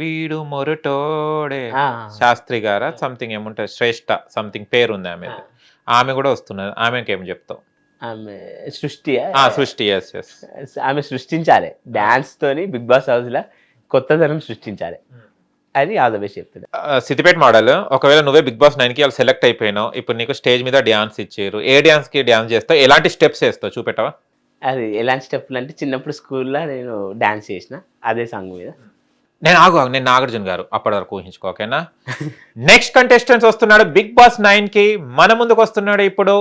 వీడు మొరటోడే. శాస్త్రి గారా? సంథింగ్ ఏముంటుంది? శ్రేష్ఠ సంథింగ్ పేరు ఉంది ఆమె ఆమె కూడా వస్తున్నది. ఆమెకి ఏం చెప్తావు? ఆమె సృష్టి సృష్టి ఎస్ ఎస్ ఆమె సృష్టించాలి. డాన్స్ తోని బిగ్ బాస్ హౌస్లో కొత్తదనం సృష్టించాలి. అది ఆల్ ద బెస్ట్ చెప్తున్నా సిద్దిపేట మోడల్ ఒకవేళ నువ్వే బిగ్ బాస్ నైన్కి వాళ్ళు సెలెక్ట్ అయిపోయినావు ఇప్పుడు నీకు స్టేజ్ మీద డ్యాన్స్ ఇచ్చారు. ఏ డ్యాన్స్కి డ్యాన్స్ చేస్తావు? ఎలాంటి స్టెప్స్ వేస్తావు? చూపెట్టవా? అది ఎలాంటి స్టెప్లు అంటే చిన్నప్పుడు స్కూల్లో నేను డాన్స్ చేసిన అదే సాంగ్ మీద. నేను ఆగు నేను నాగార్జున గారు అప్పటి వరకు ఊహించుకో ఓకేనా? నెక్స్ట్ కంటెస్టెంట్స్ వస్తున్నాడు బిగ్ బాస్ నైన్కి. మన ముందుకు వస్తున్నాడు ఇప్పుడు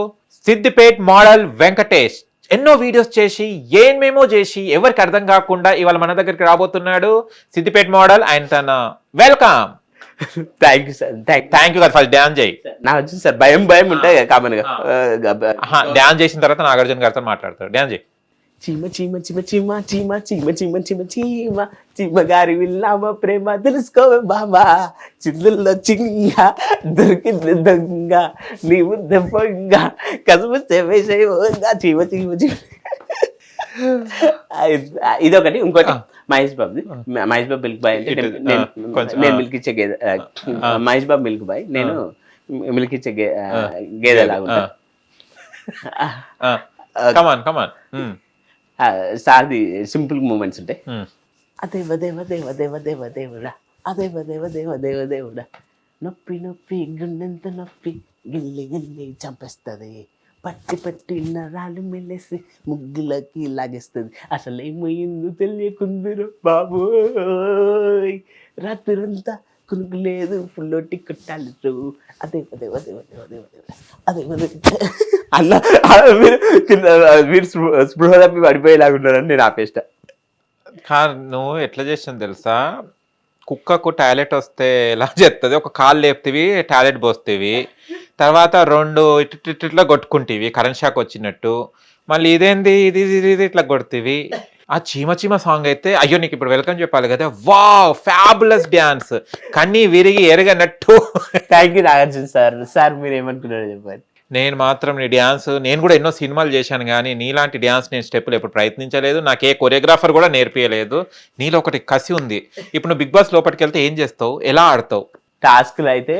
సిద్దిపేట్ మోడల్ వెంకటేష్. ఎన్నో వీడియోస్ చేసి ఏమేమో చేసి ఎవరికి అర్థం కాకుండా ఇవాళ మన దగ్గరికి రాబోతున్నాడు సిద్దిపేట్ మోడల్. ఆయన తన welcome thank you sir thank you first dance చేయి. నాకు వచ్చింది సార్ భయం భయం ఉంటాయి కామన్గా. డ్యాన్స్ చేసిన తర్వాత నాగార్జున గారితో మాట్లాడతాడు. డ్యాన్స్ చేయి. చీమ చీమ చీమ చీమ చీమ చీమ చీమ చీమ చీమ. చీమ గారి విల్లామ ప్రేమ తెలుసుకో బాబా చిల్లుల్లో చింగ దొరికింది దొంగ నీ ముద్ద పొంగ. కసుపు సేవేసేయంగా చీమ చీమ చీమ. ఇది- ఇదొకటి ఇంకోటి. మహేష్ బాబుది. మహేష్ బాబు మిల్క్ బాయ్ అంటే నేను-. మిల్క్ ఇచ్చే గేదె మహేష్ బాబు మిల్క్ బాయ్. నేను మిల్క్ ఇచ్చే గేదె లాగా కమాన్ కమాన్ సార్ది సింపుల్ మూమెంట్స్ ఉంటాయి. అదేవ దేవ దేవ దేవ దేవ దేవుడా. అదేవ దేవ దేవ దేవ దేవుడా. నొప్పి నొప్పి గుండెంత నొప్పి. గిల్లి గిల్లి చంపేస్తుంది. పట్టి పట్టి నరాలు మెల్లేసి ముగ్గులకి లాగేస్తుంది. అసలేమయ్యిందో తెలియకుందిరు బాబోయ్. రాత్రంతా కునుకు లేదు పుల్లొట్టి కుట్టాలి అదే అదే అదే అదే అదే అదే అదే. అన్న మీరు కింద మీరు స్పృహ స్పృహ తప్పి పడిపోయేలాగున్నారని నేను ఆపేస్ట కాదు నువ్వు ఎట్లా చేసాను తెలుసా? కుక్కకు టాయిలెట్ వస్తే ఎలా చేస్తుంది ఒక కాలు లేపుతీవి టాయిలెట్ పోస్తేవి. తర్వాత రెండు ఇటు ఇటు ఇట్లా కొట్టుకుంటేవి కరెంట్ షాక్ వచ్చినట్టు. మళ్ళీ ఇదేంది? ఇది ఇది ఇది ఇట్లా కొడుతీవి. ఆ చీమ చీమ సాంగ్ అయితే అయ్యో నీకు ఇప్పుడు వెల్కమ్ చెప్పాలి కదా. వా ఫ్యాబులస్ డ్యాన్స్ కన్నీ విరిగి ఎరగనట్టు. Thank you Nagarjuna sir. Sir మీరు ఏమనుకున్నారో చెప్పండి. నేను మాత్రం నీ డ్యాన్స్ నేను కూడా ఎన్నో సినిమాలు చేశాను కానీ నీలాంటి డ్యాన్స్ నేను స్టెప్పులు ఎప్పుడు ప్రయత్నించలేదు. నాకు ఏ కొరియోగ్రాఫర్ కూడా నేర్పించలేదు నీలో ఒకటి కసి ఉంది. ఇప్పుడు నువ్వు బిగ్ బాస్ లోపలికి వెళ్తే ఏం చేస్తావు? ఎలా ఆడతావు? టాస్క్లు అయితే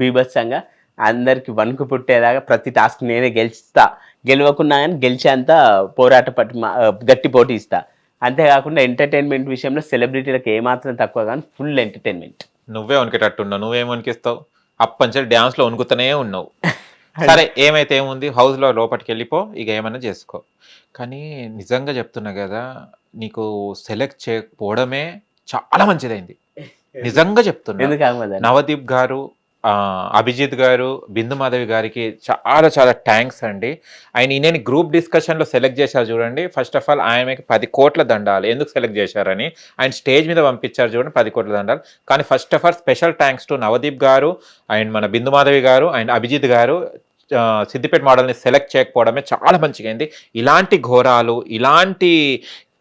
బీభత్సంగా అందరికి వణుకు పుట్టేలాగా ప్రతి టాస్క్ నేనే గెలుస్తా. గెలవకున్నా కానీ గెలిచేంత పోరాట పట్టు గట్టి పోటీ ఇస్తా. అంతేకాకుండా ఎంటర్టైన్మెంట్ విషయంలో సెలబ్రిటీలకు ఏమాత్రం తక్కువ కానీ ఫుల్ ఎంటర్టైన్మెంట్. నువ్వే వణికేటట్టున్నావు నువ్వేం వణికిస్తావు? అప్పంచే డ్యాన్స్లో వణుకుతూనే ఉన్నావు. సరే ఏమైతే ఏముంది హౌస్లో లోపలికి వెళ్ళిపో ఇక ఏమైనా చేసుకో. కానీ నిజంగా చెప్తున్నా కదా నీకు సెలెక్ట్ చేయకపోవడమే చాలా మంచిదైంది. నిజంగా చెప్తున్నా? నవదీప్ గారు అభిజిత్ గారు బిందు మాధవి గారికి చాలా చాలా థ్యాంక్స్ అండి. ఆయన ఈయన గ్రూప్ డిస్కషన్లో సెలెక్ట్ చేశారు చూడండి. ఫస్ట్ ఆఫ్ ఆల్ ఆయనకి పది కోట్ల దండాలు. ఎందుకు సెలెక్ట్ చేశారని? ఆయన స్టేజ్ మీద పంపించారు చూడండి పది కోట్ల దండాలు. కానీ first of all special thanks to Navdeep garu and మన బిందు మాధవి గారు అండ్ అభిజిత్ గారు సిద్దిపేట మోడల్ని సెలెక్ట్ చేయకపోవడమే చాలా మంచిగా అయింది. ఇలాంటి ఘోరాలు ఇలాంటి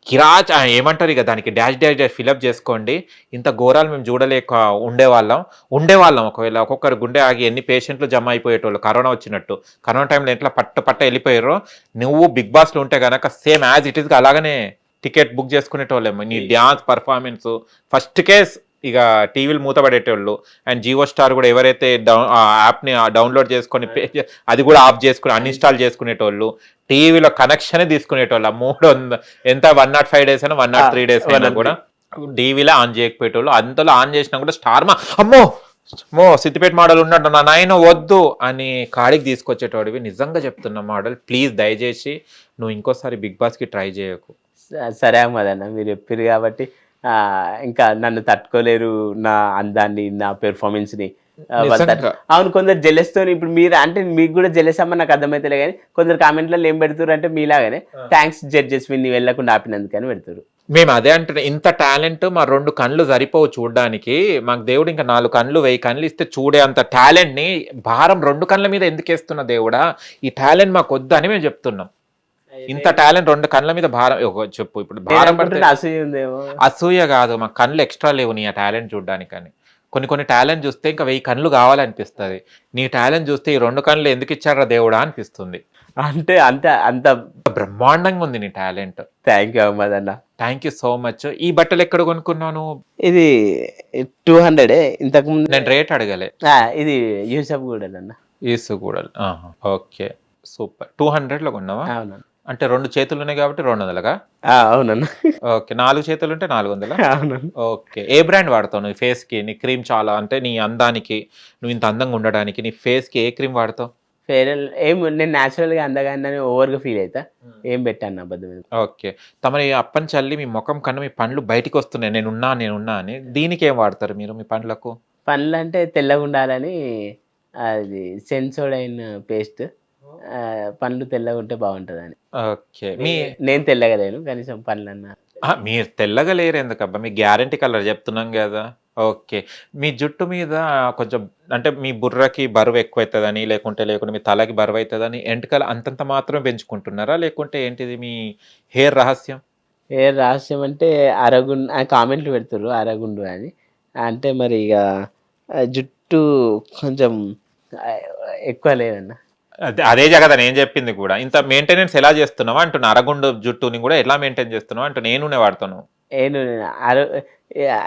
కిరాచ్ ఏమంటారు ఇక దానికి? డాష్ డాష్ డాష్ ఫిలప్ చేసుకోండి. ఇంత ఘోరాలు మేము చూడలేక ఉండేవాళ్ళం. ఉండేవాళ్ళం. ఒకవేళ ఒక్కొక్కరు గుండె ఆగి ఎన్ని పేషెంట్లు జమ అయిపోయేటోళ్ళు. కరోనా వచ్చినట్టు. కరోనా టైంలో ఎట్లా పట్ట పట్ట వెళ్ళిపోయారో? నువ్వు బిగ్ బాస్లో ఉంటే కనుక సేమ్ యాజ్ ఇట్ ఈస్ అలాగనే టికెట్ బుక్ చేసుకునేటోళ్ళేమో. నీ డ్యాన్స్ పర్ఫార్మెన్స్ ఫస్ట్ కేస్ ఇక టీవీలు మూతపడేటోళ్ళు అండ్ జియో స్టార్ కూడా ఎవరైతే డౌన్ ఆ యాప్ని డౌన్లోడ్ చేసుకొని అది కూడా ఆఫ్ చేసుకుని అన్ఇన్స్టాల్ చేసుకునేటోళ్ళు. టీవీలో కనెక్షన్ తీసుకునేటోళ్ళు. మూడు ఎంత? వన్ నాట్ ఫైవ్ డేస్ అయినా వన్ నాట్ త్రీ డేస్ అయినా 103. కూడా టీవీలో ఆన్ చేయకపోయేటోళ్ళు. అంతలో ఆన్ చేసినా కూడా స్టార్ మా అమ్మో! మో సిద్దిపేట మోడల్ ఉన్నాడు నా నాయన వద్దు అని కాడికి తీసుకొచ్చేటోడివి. నిజంగా చెప్తున్నా మోడల్. ప్లీజ్ దయచేసి నువ్వు ఇంకోసారి బిగ్ బాస్కి ట్రై చేయకు. సరే అహ్మద్ అన్న మీరు చెప్పారు కాబట్టి ఇంకా నన్ను తట్టుకోలేరు నా అందాన్ని నా పెర్ఫార్మెన్స్ని. అవును కొందరు జెలెస్ తోని ఇప్పుడు మీరు అంటే మీకు కూడా జెలెస్ అమ్మ నాకు అర్థమైతలే కానీ కొందరు కామెంట్లలో ఏం పెడుతున్నారు అంటే మీలాగానే థ్యాంక్స్ జడ్జెస్ విన్ని వెళ్ళకుండా ఆపినందుకని పెడుతున్నారు మేము అదే అంటున్నాం ఇంత టాలెంట్ మా రెండు కళ్ళు సరిపోవు చూడడానికి. మాకు దేవుడు ఇంకా నాలుగు కళ్ళు వెయ్యి కళ్ళు ఇస్తే చూడే అంత టాలెంట్ని భారం రెండు కళ్ళ మీద ఎందుకు వేస్తున్న దేవుడా? ఈ టాలెంట్ మాకు వద్దు అని మేము చెప్తున్నాం. ఇంత టాలెంట్ రెండు కళ్ళ మీద భారం చెప్పు ఇప్పుడు భారం పడితే అనుకుంటున్నా అసూయ కాదు మా కళ్ళు ఎక్స్ట్రా లేవు నీ ఆ టాలెంట్ చూడడానికని. కొన్ని కొన్ని టాలెంట్ చూస్తే ఇంకా వెయ్యి కళ్ళు కావాలనిపిస్తుంది. నీ టాలెంట్ చూస్తే ఈ రెండు కళ్ళు ఎందుకు ఇచ్చారా దేవుడా అనిపిస్తుంది. అంటే అంత అంత బ్రహ్మాండంగా ఉంది నీ టాలెంట్. థ్యాంక్ యూ అహ్మద్ అన్న థ్యాంక్ యూ సో మచ్ ఈ బట్టలు ఎక్కడ కొనుక్కున్నాను ఇది టూ హండ్రెడ్ ఇంతకు ముందు నేను రేట్ అడగలే. ఇది యూసఫ్ కూడా అన్న ఈసు కూడా ఓకే సూపర్. టూ హండ్రెడ్లో కొన్నావా? అవునన్న. అంటే రెండు చేతులు ఉన్నాయి కాబట్టి రెండు వందలుగా అవునన్న. ఓకే నాలుగు చేతులు ఉంటే నాలుగు వందల ఓకే ఏ బ్రాండ్ వాడతావు నువ్వు ఫేస్కి నీ క్రీమ్ చాలా అంటే నీ అందానికి నువ్వు ఇంత అందంగా ఉండడానికి నీ ఫేస్కి ఏ క్రీమ్ వాడతావు? ఫేర్ ఏం నేను న్యాచురల్గా అందగానే ఓవర్గా ఫీల్ అవుతా ఏం పెట్టాను అబద్ధం ఎందుకు? ఓకే తమరి అప్పని చల్లి మీ ముఖం కన్నా మీ పండ్లు బయటికి వస్తున్నాయి నేనున్నా నేనున్నా అని దీనికి ఏం వాడతారు మీరు మీ పండ్లకు? పనులు అంటే తెల్లగా ఉండాలని అది సెన్సోడైన్ పేస్ట్. పండ్లు తెల్లగా ఉంటే బాగుంటుందని. ఓకే. మీ నేను తెల్లగా లేను కనీసం ఆ, మీరు తెల్లగా లేరు ఎందుకబ్బా? మీ గ్యారంటీ కలర్ చెప్తున్నాం కదా. ఓకే. మీ జుట్టు మీద కొంచెం అంటే మీ బుర్రకి బరువు ఎక్కువ అవుతుందని లేకుంటే లేకుంటే మీ తలకి బరువు అవుతుందని ఎంటకలు అంతంత మాత్రమే పెంచుకుంటున్నారా? లేకుంటే ఏంటిది మీ హెయిర్ రహస్యం? ఏ రహస్యం అంటే అరగుండు ఆ కామెంట్లు పెడుతుర్రు అరగుండు అని. అంటే మరి ఇక జుట్టు కొంచెం ఎక్కువ లేదన్న. అదే అదే జగదా నేను చెప్పింది కూడా. ఇంత మెయింటెనెన్స్ ఎలా చేస్తున్నావా అంటున్నా. అరగుండు జుట్టుని కూడా ఎలా మెయింటైన్ చేస్తున్నావు అంటూ నేను వాడుతాను నేను? అర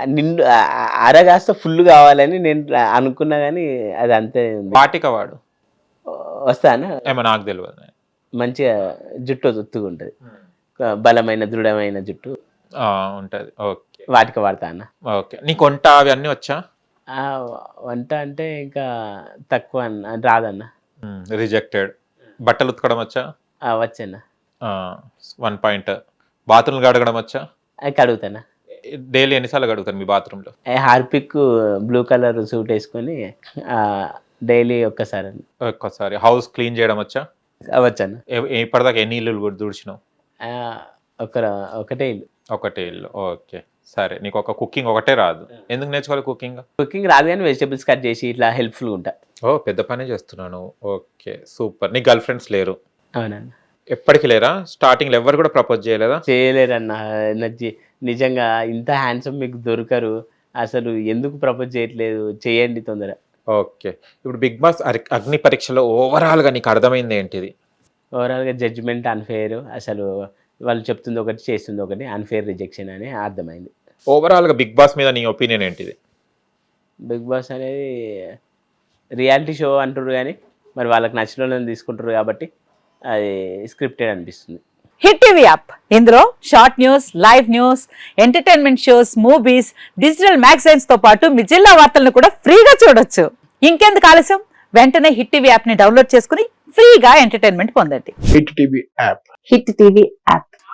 నిండు ఆ, అర కాస్త ఫుల్ కావాలని నేను అనుకున్నా కానీ అది అంతే వాటిక వాడు. వస్తాను? ఏమో నాకు తెలియదు. మంచిగా జుట్టు ఒత్తుగా ఉంటుంది. బలమైన దృఢమైన జుట్టు. ఉంటది. ఓకే. వాటికి వాడతా అన్న ఓకే. నీకు వంట అవి అన్నీ వచ్చా వంట అంటే ఇంకా తక్కువ అన్న రాదన్న. రిజెక్టెడ్ బట్టలు ఉతకడం వచ్చా? ఆ, వచ్చన్న వన్ పాయింట్ బాత్రూమ్లు కడగడం వచ్చా? కడుగుతానా. డైలీ ఎన్నిసార్లు కడుగుతారు మీ బాత్రూంలో హార్పిక్ బ్లూ కలర్ సూట్ వేసుకొని డైలీ ఒక్కసారి. ఒక్కసారి. హౌస్ క్లీన్ చేయడం వచ్చా? అవ్వచ్చన్న ఎ- ఇప్పటిదాకా ఎన్ని ఇల్లు ఆ, ఒక ఒకటే ఇల్లు. ఒకటే ఇల్లు. ఓకే. సరే నీకు ఒక కుకింగ్ ఒకటే రాదు. ఎందుకు నేర్చుకోవాలి కుకింగ్? కుకింగ్ రాదు కానీ వెజిటేబుల్స్ కట్ చేసి ఇట్లా హెల్ప్ఫుల్గా ఉంటా. ఓ పెద్ద పనే చేస్తున్నాను. Okay super. నీ గర్ల్ ఫ్రెండ్స్ లేరు. అవునన్న. ఎప్పటికి లేరా? స్టార్టింగ్లో ఎవరు కూడా ప్రపోజ్ చేయలేదా? చేయలేరన్న. నా జీ- నిజంగా ఇంత హ్యాండ్సమ్ మీకు దొరకరు. అసలు ఎందుకు ప్రపోజ్ చేయట్లేదు? చేయండి తొందర. ఓకే. ఇప్పుడు బిగ్ బాస్ అగ్ని పరీక్షలో ఓవరాల్గా నీకు అర్థమైంది ఏంటిది? ఓవరాల్గా జడ్జిమెంట్ అన్ఫేర్ అసలు వాళ్ళు చెప్తుంది ఒకటి చేస్తుంది ఒకటి అన్ఫేర్ రిజెక్షన్ అని అర్థమైంది. ఓవరాల్గా బిగ్ బాస్ మీద నీ ఒపీనియన్ ఏంటిది? బిగ్ బాస్ అనేది రియాలిటీ షో అంటారు కానీ మరి వాళ్ళకి నచ్చిన వాళ్ళని తీసుకుంటారు కాబట్టి అది స్క్రిప్టెడ్ అనిపిస్తుంది. హిట్ టీవీ యాప్ ఇందులో short news live news entertainment shows movies digital మ్యాగజైన్స్తో పాటు మీ జిల్లా వార్తలను కూడా ఫ్రీగా చూడొచ్చు. ఇంకెందుకు ఆలస్యం? వెంటనే హిట్ టీవీ యాప్ని డౌన్లోడ్ చేసుకుని ఫ్రీగా ఎంటర్టైన్మెంట్ పొందండి. Hit TV app Hit TV app